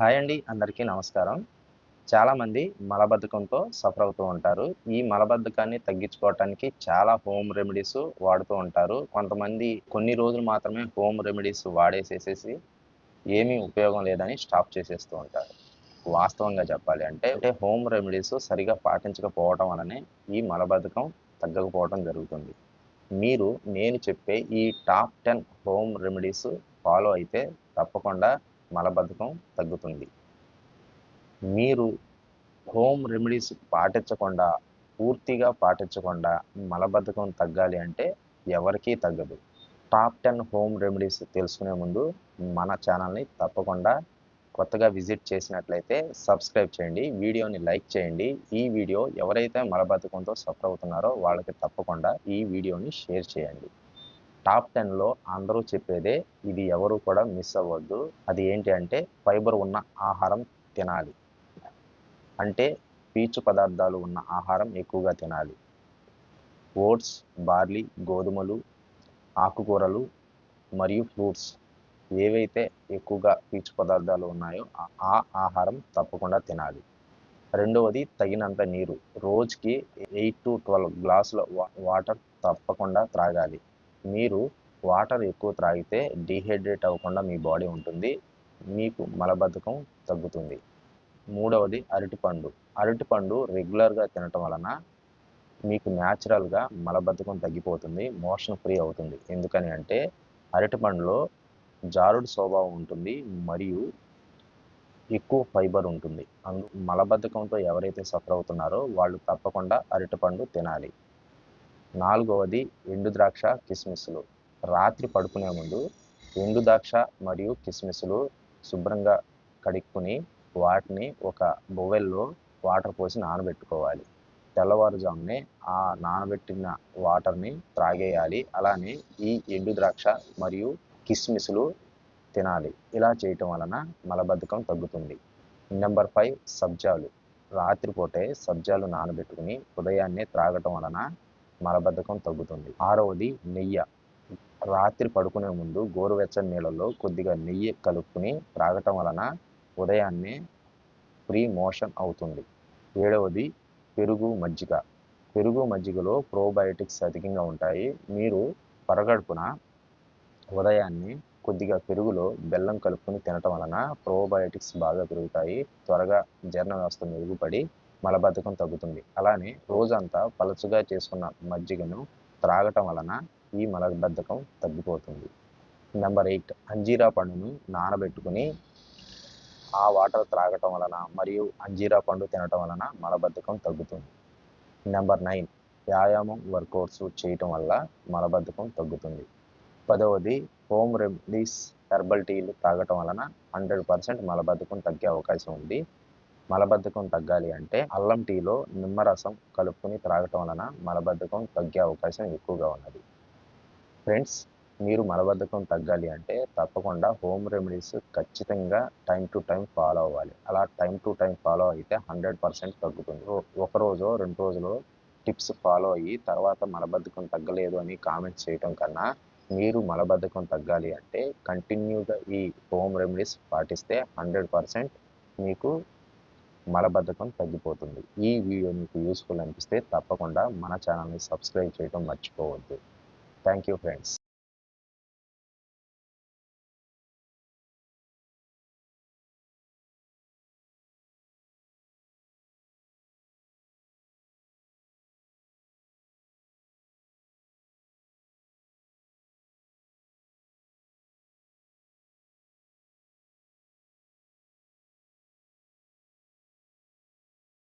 Hi అండి అందరికీ నమస్కారం. చాలామంది మలబద్ధకంతో సఫర్ అవుతూ ఉంటారు. ఈ మలబద్ధకాన్ని తగ్గించుకోవటానికి చాలా హోమ్ రెమెడీస్ వాడుతూ ఉంటారు. కొంతమంది కొన్ని రోజులు మాత్రమే హోమ్ రెమెడీస్ వాడేసేసేసి ఏమీ ఉపయోగం లేదని స్టాప్ చేసేస్తూ ఉంటారు. వాస్తవంగా చెప్పాలి అంటే అంటే హోమ్ రెమెడీస్ సరిగా పాటించకపోవడం వలనే ఈ మలబద్ధకం తగ్గకపోవడం జరుగుతుంది. మీరు నేను చెప్పే ఈ top ten home remedies follow అయితే తప్పకుండా మలబద్ధకం తగ్గుతుంది. మీరు హోమ్ రెమెడీస్ పాటించకుండా పూర్తిగా పాటించకుండా మలబద్ధకం తగ్గాలి అంటే ఎవరికీ తగ్గదు. టాప్ టెన్ హోమ్ రెమెడీస్ తెలుసుకునే ముందు మన ఛానల్ని తప్పకుండా కొత్తగా విజిట్ చేసినట్లయితే సబ్స్క్రైబ్ చేయండి వీడియోని లైక్ చేయండి. ఈ వీడియో ఎవరైతే మలబద్ధకంతో సఫర్ అవుతున్నారో వాళ్ళకి తప్పకుండా ఈ వీడియోని షేర్ చేయండి. టాప్ టెన్లో అందరూ చెప్పేదే ఇది ఎవరు కూడా మిస్ అవ్వద్దు. అది ఏంటి అంటే ఫైబర్ ఉన్న ఆహారం తినాలి. అంటే పీచు పదార్థాలు ఉన్న ఆహారం ఎక్కువగా తినాలి. ఓట్స్ బార్లీ గోధుమలు ఆకుకూరలు మరియు ఫ్రూట్స్ ఏవైతే ఎక్కువగా పీచు పదార్థాలు ఉన్నాయో ఆ ఆహారం తప్పకుండా తినాలి. రెండవది తగినంత నీరు. రోజుకి ఎయిట్ టు ట్వెల్వ్ గ్లాసుల వాటర్ తప్పకుండా త్రాగాలి. మీరు వాటర్ ఎక్కువ త్రాగితే డీహైడ్రేట్ అవ్వకుండా మీ బాడీ ఉంటుంది మీకు మలబద్ధకం తగ్గుతుంది. మూడవది అరటిపండు. అరటిపండు రెగ్యులర్గా తినటం వలన మీకు న్యాచురల్గా మలబద్ధకం తగ్గిపోతుంది మోషన్ ఫ్రీ అవుతుంది. ఎందుకని అంటే అరటిపండులో జారుడు స్వభావం ఉంటుంది మరియు ఎక్కువ ఫైబర్ ఉంటుంది. అందు మలబద్ధకంతో ఎవరైతే సఫర్ అవుతున్నారో వాళ్ళు తప్పకుండా అరటిపండు తినాలి. నాలుగవది ఎండు ద్రాక్ష కిస్మిస్లు రాత్రి పడుకునే ముందు ఎండు ద్రాక్ష మరియు కిస్మిస్లు శుభ్రంగా కడుక్కుని వాటిని ఒక బొవెల్లో వాటర్ పోసి నానబెట్టుకోవాలి. తెల్లవారుజామునే ఆ నానబెట్టిన వాటర్ని త్రాగేయాలి. అలానే ఈ ఎండు ద్రాక్ష మరియు కిస్మిస్లు తినాలి. ఇలా చేయటం వలన మలబద్ధకం తగ్గుతుంది. Number five సబ్జాలు. రాత్రిపూటే సబ్జాలు నానబెట్టుకుని ఉదయాన్నే త్రాగటం వలన మలబద్ధకం తగ్గుతుంది. ఆరవది నెయ్యి. రాత్రి పడుకునే ముందు గోరువెచ్చని నీళ్ళలో కొద్దిగా నెయ్యి కలుపుకుని త్రాగటం వలన ఉదయాన్నే ఫ్రీ మోషన్ అవుతుంది. ఏడవది పెరుగు మజ్జిగ. పెరుగు మజ్జిగలో ప్రోబయోటిక్స్ అధికంగా ఉంటాయి. మీరు పరగడుపున ఉదయాన్నే కొద్దిగా పెరుగులో బెల్లం కలుపుకొని తినటం వలన ప్రోబయోటిక్స్ బాగా పెరుగుతాయి. త్వరగా జీర్ణ వ్యవస్థ మెరుగుపడి మలబద్ధకం తగ్గుతుంది. అలానే రోజంతా పలచుగా చేసుకున్న మజ్జిగను త్రాగటం వలన ఈ మలబద్ధకం తగ్గిపోతుంది. నెంబర్ ఎయిట్ అంజీరా పండును నానబెట్టుకుని ఆ వాటర్ త్రాగటం వలన మరియు అంజీరా పండు తినటం వలన మలబద్ధకం తగ్గుతుంది. నెంబర్ నైన్ వ్యాయామం వర్కౌట్స్ చేయటం వల్ల మలబద్ధకం తగ్గుతుంది. పదవది హోమ్ రెమెడీస్ హెర్బల్ టీలు తాగటం వలన హండ్రెడ్ పర్సెంట్ మలబద్ధకం తగ్గే అవకాశం ఉంది. మలబద్ధకం తగ్గాలి అంటే అల్లం టీలో నిమ్మరసం కలుపుకొని త్రాగటం వలన మలబద్ధకం తగ్గే అవకాశం ఎక్కువగా ఉన్నది. ఫ్రెండ్స్ మీరు మలబద్ధకం తగ్గాలి అంటే తప్పకుండా హోమ్ రెమెడీస్ ఖచ్చితంగా టైం టు టైం ఫాలో అవ్వాలి. అలా టైం టు టైం ఫాలో అయితే హండ్రెడ్ పర్సెంట్ తగ్గుతుంది. ఒక రోజు రెండు రోజులు టిప్స్ ఫాలో అయ్యి తర్వాత మలబద్ధకం తగ్గలేదు అని కామెంట్స్ చేయటం కన్నా మీరు మలబద్ధకం తగ్గాలి అంటే కంటిన్యూగా ఈ హోమ్ రెమెడీస్ పాటిస్తే హండ్రెడ్ పర్సెంట్ మీకు మలబద్ధకం తగ్గిపోతుంది. ఈ వీడియో మీకు యూస్ఫుల్ అనిపిస్తే తప్పకుండా మన ఛానల్ని సబ్స్క్రైబ్ చేయడం మర్చిపోవద్దు. Thank you friends.